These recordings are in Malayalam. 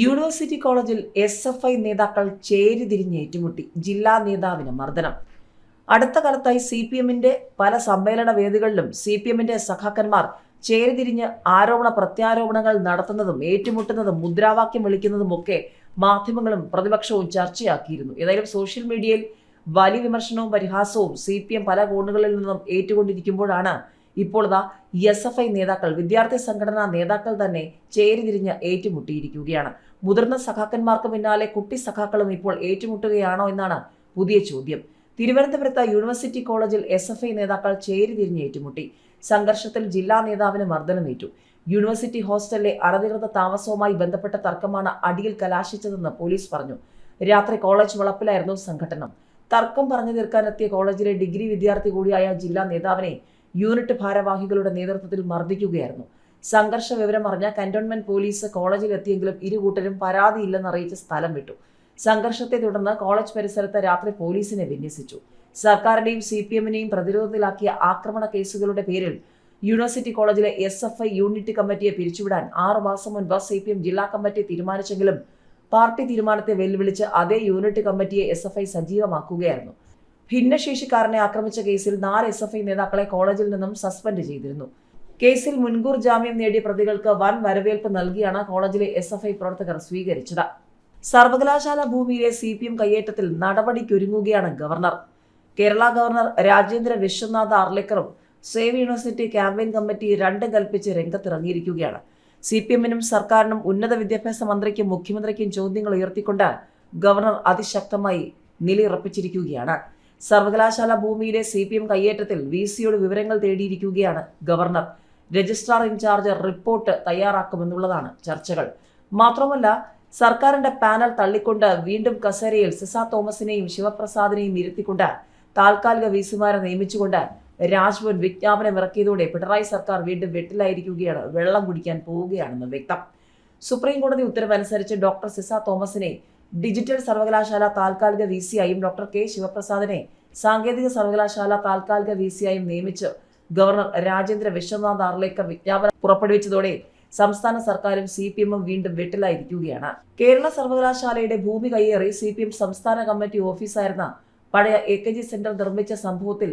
യൂണിവേഴ്സിറ്റി കോളേജിൽ എസ് എഫ് ഐ നേതാക്കൾ ചേരിതിരിഞ്ഞ് ഏറ്റുമുട്ടി. ജില്ലാ നേതാവിന് മർദ്ദനം. അടുത്ത കാലത്തായി സി പി എമ്മിന്റെ പല സമ്മേളന വേദികളിലും സി പി എമ്മിന്റെ സഖാക്കന്മാർ ചേരിതിരിഞ്ഞ് ആരോപണ പ്രത്യാരോപണങ്ങൾ നടത്തുന്നതും ഏറ്റുമുട്ടുന്നതും മുദ്രാവാക്യം വിളിക്കുന്നതുമൊക്കെ മാധ്യമങ്ങളും പ്രതിപക്ഷവും ചർച്ചയാക്കിയിരുന്നു. ഏതായാലും സോഷ്യൽ മീഡിയയിൽ വലിയ വിമർശനവും പരിഹാസവും സി പല കോണുകളിൽ നിന്നും ഏറ്റുകൊണ്ടിരിക്കുമ്പോഴാണ് ഇപ്പോൾ എസ് എഫ് ഐ നേതാക്കൾ വിദ്യാർത്ഥി സംഘടനാ നേതാക്കൾ തന്നെ ചേരിതിരിഞ്ഞ് ഏറ്റുമുട്ടിയിരിക്കുകയാണ്. മുതിർന്ന സഖാക്കന്മാർക്ക് പിന്നാലെ കുട്ടി സഖാക്കളും ഇപ്പോൾ ഏറ്റുമുട്ടുകയാണോ എന്നാണ് പുതിയ ചോദ്യം. തിരുവനന്തപുരത്ത് യൂണിവേഴ്സിറ്റി കോളേജിൽ എസ് എഫ് ഐ നേതാക്കൾ ചേരിതിരിഞ്ഞ് ഏറ്റുമുട്ടി. സംഘർഷത്തിൽ ജില്ലാ നേതാവിന് മർദ്ദനമേറ്റു. യൂണിവേഴ്സിറ്റി ഹോസ്റ്റലിലെ അനധികൃത താമസവുമായി ബന്ധപ്പെട്ട തർക്കമാണ് അടിയിൽ കലാശിച്ചതെന്ന് പോലീസ് പറഞ്ഞു. രാത്രി കോളേജ് വളപ്പിലായിരുന്നു സംഘടനം. തർക്കം പറഞ്ഞു തീർക്കാനെത്തിയ കോളേജിലെ ഡിഗ്രി വിദ്യാർത്ഥി കൂടിയായ ജില്ലാ നേതാവിനെ യൂണിറ്റ് ഭാരവാഹികളുടെ നേതൃത്വത്തിൽ മർദ്ദിക്കുകയായിരുന്നു. സംഘർഷ വിവരം അറിഞ്ഞ കന്റോൺമെന്റ് പോലീസ് കോളേജിൽ എത്തിയെങ്കിലും ഇരു കൂട്ടരും പരാതിയില്ലെന്ന് അറിയിച്ച് സ്ഥലം വിട്ടു. സംഘർഷത്തെ തുടർന്ന് കോളേജ് പരിസരത്ത് രാത്രി പോലീസിനെ വിന്യസിച്ചു. സർക്കാരിനെയും സി പി എമ്മിനെയും പ്രതിരോധത്തിലാക്കിയ ആക്രമണ കേസുകളുടെ പേരിൽ യൂണിവേഴ്സിറ്റി കോളേജിലെ എസ് എഫ് ഐ യൂണിറ്റ് കമ്മിറ്റിയെ പിരിച്ചുവിടാൻ ആറു മാസം മുൻപ് സി പി എം ജില്ലാ കമ്മിറ്റി തീരുമാനിച്ചെങ്കിലും പാർട്ടി തീരുമാനത്തെ വെല്ലുവിളിച്ച് അതേ യൂണിറ്റ് കമ്മിറ്റിയെ എസ് എഫ് ഐ സജീവമാക്കുകയായിരുന്നു. ഭിന്നശേഷിക്കാരനെ ആക്രമിച്ച കേസിൽ നാല് എസ് എഫ് ഐ നേതാക്കളെ കോളേജിൽ നിന്നും സസ്പെൻഡ് ചെയ്തിരുന്നു. കേസിൽ മുൻകൂർ ജാമ്യം നേടിയ പ്രതികൾക്ക് വൻ വരവേൽപ്പ് നൽകിയാണ് കോളേജിലെ എസ് എഫ് ഐ പ്രവർത്തകർ സ്വീകരിച്ചത്. സർവകലാശാല ഭൂമിയിലെ സി പി എം കയ്യേറ്റത്തിൽ നടപടിക്കൊരുങ്ങുകയാണ് ഗവർണർ. കേരള ഗവർണർ രാജേന്ദ്ര വിശ്വനാഥ് ആർലേക്കറും സേവ് യൂണിവേഴ്സിറ്റി ക്യാമ്പയിൻ കമ്മിറ്റി രണ്ടും കൽപ്പിച്ച് രംഗത്തിറങ്ങിയിരിക്കുകയാണ്. സി പി എമ്മിനും സർക്കാരിനും ഉന്നത വിദ്യാഭ്യാസ മന്ത്രിക്കും മുഖ്യമന്ത്രിക്കും ചോദ്യങ്ങൾ ഉയർത്തിക്കൊണ്ട് ഗവർണർ അതിശക്തമായി നിലയുറപ്പിച്ചിരിക്കുകയാണ്. സർവകലാശാല ഭൂമിയിലെ സി പി എം കയ്യേറ്റത്തിൽ വി സിയുടെ വിവരങ്ങൾ തേടിയിരിക്കുകയാണ് governor. Registrar in charge report തയ്യാറാക്കുമെന്നുള്ളതാണ് ചർച്ചകൾ. മാത്രമല്ല സർക്കാരിന്റെ പാനൽ തള്ളിക്കൊണ്ട് വീണ്ടും കസേരയിൽ സിസ തോമസിനെയും ശിവപ്രസാദിനെയും ഇരുത്തിക്കൊണ്ട് താൽക്കാലിക വി സിമാരെ നിയമിച്ചുകൊണ്ട് രാജ്ഭവൻ വിജ്ഞാപനം ഇറക്കിയതോടെ പിണറായി സർക്കാർ വീണ്ടും വെട്ടിലായിരിക്കുകയാണ്. വെള്ളം കുടിക്കാൻ പോവുകയാണെന്ന് വ്യക്തം. സുപ്രീം കോടതി ഉത്തരവനുസരിച്ച് ഡോക്ടർ സിസ തോമസിനെ ഡിജിറ്റൽ സർവകലാശാല താൽക്കാലിക വി സിയായും ഡോക്ടർ കെ ശിവപ്രസാദിനെ സാങ്കേതിക സർവകലാശാല താൽക്കാലിക വി സിയായും നിയമിച്ച് ഗവർണർ രാജേന്ദ്ര വിശ്വനാഥ് ആർലേക്കർ വിജ്ഞാപനം പുറപ്പെടുവിച്ചതോടെ സംസ്ഥാന സർക്കാരും സി പി എമ്മും വീണ്ടും വെട്ടിലായിരിക്കുകയാണ്. കേരള സർവകലാശാലയുടെ ഭൂമി കയ്യേറി സി പി എം സംസ്ഥാന കമ്മിറ്റി ഓഫീസായിരുന്ന പഴയ എ കെ ജി സെന്റർ നിർമ്മിച്ച സംഭവത്തിൽ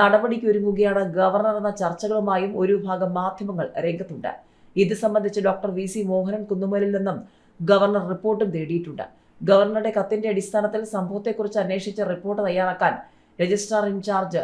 നടപടിക്കൊരുങ്ങുകയാണ് ഗവർണർ എന്ന ചർച്ചകളുമായും ഒരു വിഭാഗം മാധ്യമങ്ങൾ രംഗത്തുണ്ട്. ഇത് സംബന്ധിച്ച് ഡോക്ടർ വി സി മോഹനൻ കുന്നുമലിൽ നിന്നും ഗവർണർ റിപ്പോർട്ടും തേടിയിട്ടുണ്ട്. ഗവർണറുടെ കത്തിന്റെ അടിസ്ഥാനത്തിൽ സംഭവത്തെക്കുറിച്ച് അന്വേഷിച്ച് റിപ്പോർട്ട് തയ്യാറാക്കാൻ registrar in charge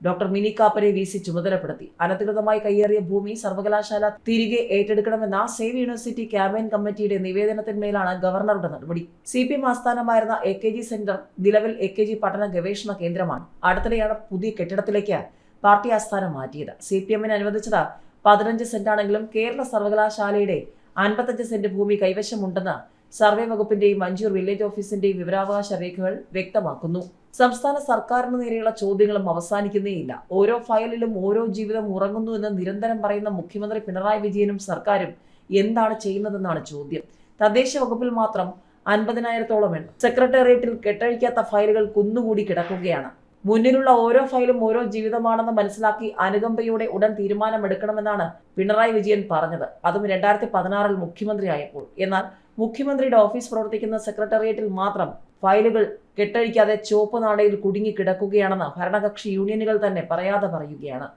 doctor Mini കാപ്പനെ V C ചുമതലപ്പെടുത്തി. അനധികൃതമായി കയ്യേറിയ ഭൂമി സർവകലാശാല തിരികെ ഏറ്റെടുക്കണമെന്ന സേവ് യൂണിവേഴ്സിറ്റി ക്യാമ്പയിൻ കമ്മിറ്റിയുടെ നിവേദനത്തിന്മേലാണ് ഗവർണറുടെ നടപടി. സി പി എം ആസ്ഥാനമായിരുന്ന എ കെ ജി സെന്റർ നിലവിൽ എ കെ ജി പഠന ഗവേഷണ കേന്ദ്രമാണ്. അടുത്തിടെയാണ് പുതിയ കെട്ടിടത്തിലേക്ക് പാർട്ടി ആസ്ഥാനം മാറ്റിയത്. സി പി എമ്മിന് അനുവദിച്ചത് പതിനഞ്ച് സെന്റാണെങ്കിലും കേരള സർവകലാശാലയുടെ അൻപത്തഞ്ച് സെന്റ് ഭൂമി കൈവശമുണ്ടെന്ന് സർവേ വകുപ്പിന്റെയും മഞ്ചൂർ വില്ലേജ് ഓഫീസിന്റെയും വിവരാവകാശ രേഖകൾ വ്യക്തമാക്കുന്നു. സംസ്ഥാന സർക്കാരിന് നേരെയുള്ള ചോദ്യങ്ങളും അവസാനിക്കുന്നേയില്ല. ഓരോ ഫയലിലും ഓരോ ജീവിതം ഉറങ്ങുന്നു എന്ന് നിരന്തരം പറയുന്ന മുഖ്യമന്ത്രി പിണറായി വിജയനും സർക്കാരും എന്താണ് ചെയ്യുന്നതെന്നാണ് ചോദ്യം. തദ്ദേശ വകുപ്പിൽ മാത്രം അൻപതിനായിരത്തോളം എണ്ണം. സെക്രട്ടേറിയറ്റിൽ കെട്ടഴിക്കാത്ത ഫയലുകൾ കുന്നുകൂടി കിടക്കുകയാണ്. മുന്നിലുള്ള ഓരോ ഫയലും ഓരോ ജീവിതമാണെന്ന് മനസ്സിലാക്കി അനുകമ്പയോടെ ഉടൻ തീരുമാനമെടുക്കണമെന്നാണ് പിണറായി വിജയൻ പറഞ്ഞത്. അതും രണ്ടായിരത്തി പതിനാറിൽ മുഖ്യമന്ത്രിയായപ്പോൾ. എന്നാൽ മുഖ്യമന്ത്രിയുടെ ഓഫീസ് പ്രവർത്തിക്കുന്ന സെക്രട്ടേറിയറ്റിൽ മാത്രം ഫയലുകൾ കെട്ടഴിക്കാതെ ചുവപ്പ് നാടയിൽ കുടുങ്ങി കിടക്കുകയാണെന്ന് ഭരണകക്ഷി യൂണിയനുകൾ തന്നെ പറയാതെ പറയുകയാണ്.